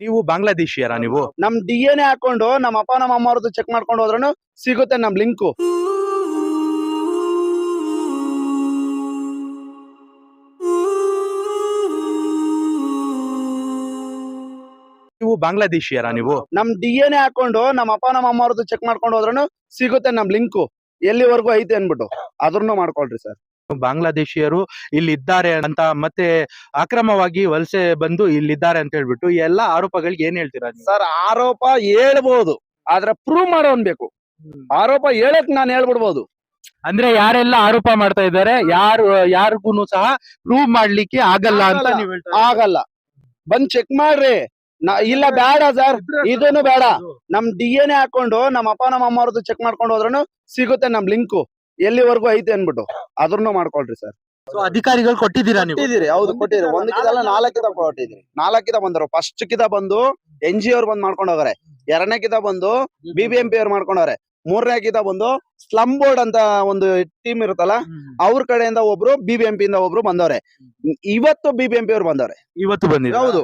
ನೀವು ಬಾಂಗ್ಲಾದೇಶಿಯರ ನೀವು? ನಮ್ ಡಿ ಎನ್ ಎ ಹಾಕೊಂಡು ನಮ್ಮ ಅಪ್ಪ ನಮ್ಮ ಅಮ್ಮ ಅವ್ರದ್ದು ಚೆಕ್ ಮಾಡ್ಕೊಂಡು ಹೋದ್ರೂ ಸಿಗುತ್ತೆ ನಮ್ ಲಿಂಕು ನೀವು ಬಾಂಗ್ಲಾದೇಶಿಯರ ನೀವು? ನಮ್ ಡಿ ಎನ್ ಎ ಹಾಕೊಂಡು ನಮ್ಮ ಅಪ್ಪ ನಮ್ಮ ಅಮ್ಮ ಅವ್ರದ್ದು ಚೆಕ್ ಮಾಡ್ಕೊಂಡು ಹೋದ್ರೂ ಸಿಗುತ್ತೆ ನಮ್ ಲಿಂಕು ಎಲ್ಲಿವರೆಗೂ ಐತೆ ಅನ್ಬಿಟ್ಟು ಅದ್ರನ್ನು ಮಾಡ್ಕೊಳ್ರಿ ಸರ್. ಬಾಂಗ್ಲಾದೇಶಿಯರು ಇಲ್ಲಿದ್ದಾರೆ ಅಂತ ಮತ್ತೆ ಅಕ್ರಮವಾಗಿ ವಲಸೆ ಬಂದು ಇಲ್ಲಿದ್ದಾರೆ ಅಂತ ಹೇಳ್ಬಿಟ್ಟು ಈ ಎಲ್ಲಾ ಆರೋಪಗಳಿಗೆ ಏನ್ ಹೇಳ್ತೀರಾ ನೀವು? ಸರ್ ಆರೋಪ ಹೇಳ್ಬಹುದು ಆದ್ರೆ ಪ್ರೂವ್ ಮಾಡೋನ್ ಬೇಕು. ಆರೋಪ ಹೇಳಕ್ ನಾನು ಹೇಳ್ಬಿಡ್ಬೋದು. ಅಂದ್ರೆ ಯಾರೆಲ್ಲ ಆರೋಪ ಮಾಡ್ತಾ ಇದ್ದಾರೆ ಯಾರು ಯಾರಿಗೂ ಸಹ ಪ್ರೂವ್ ಮಾಡ್ಲಿಕ್ಕೆ ಆಗಲ್ಲ ಅಂತ ಆಗಲ್ಲ. ನೀವು ಹೇಳ್ತಾ ಆಗಲ್ಲ. ಬಂದ್ ಚೆಕ್ ಮಾಡ್ರಿ. ನಾ- ಇಲ್ಲ ಬೇಡ ಸರ್ ಇದನ್ನು ಬೇಡ. ನಮ್ ಡಿ ಎನ್ ಎ ಹಾಕೊಂಡು ನಮ್ಮ ಅಪ್ಪ ನಮ್ಮ ಅಮ್ಮ ಅವ್ರದ್ದು ಚೆಕ್ ಮಾಡ್ಕೊಂಡು ಹೋದ್ರೂ ಸಿಗುತ್ತೆ ನಮ್ ಲಿಂಕು ಎಲ್ಲಿವರೆಗೂ ಐತೆ ಅನ್ಬಿಟ್ಟು ಅದ್ರನ್ನು ಮಾಡ್ಕೊಳ್ರಿ ಸರ್. ಅಧಿಕಾರಿಗಳು ಕೊಟ್ಟಿದ್ದೀರಾ ನೀವು? ಕೊಟ್ಟಿದ್ದೀರಿ ಹೌದು ನಾಲ್ಕು ಒಂದಕ್ಕಿದಲ್ಲ ನಾಲ್ಕಿದ ಕೊಟ್ಟಿದ್ರಿ ನಾಲ್ಕಿದ ಬಂದರು. ಫಸ್ಟ್ ಕಿದ ಬಂದು ಎನ್ ಜಿ ಅವ್ರು ಬಂದ್ ಮಾಡ್ಕೊಂಡು ಹೋಗಾರೆ. ಎರಡನೇ ಕಿದ ಬಂದು ಬಿ ಬಿ ಎಂ ಪಿ ಅವ್ರು ಮಾಡ್ಕೊಂಡವ್ರೆ ಮೂರನೇ ಕಿದ ಬಂದು ಸ್ಲಮ್ ಬೋರ್ಡ್ ಅಂತ ಒಂದು ಟೀಮ್ ಇರುತ್ತಲ್ಲ ಅವ್ರ ಕಡೆಯಿಂದ ಒಬ್ರು ಬಿ ಬಿ ಎಂ ಪಿ ಇಂದ ಒಬ್ರು ಬಂದವ್ರೆ. ಇವತ್ತು ಬಿ ಬಿ ಎಂ ಪಿ ಅವ್ರು ಬಂದವ್ರೆ. ಇವತ್ತು ಬಂದಿದೆ ಹೌದು.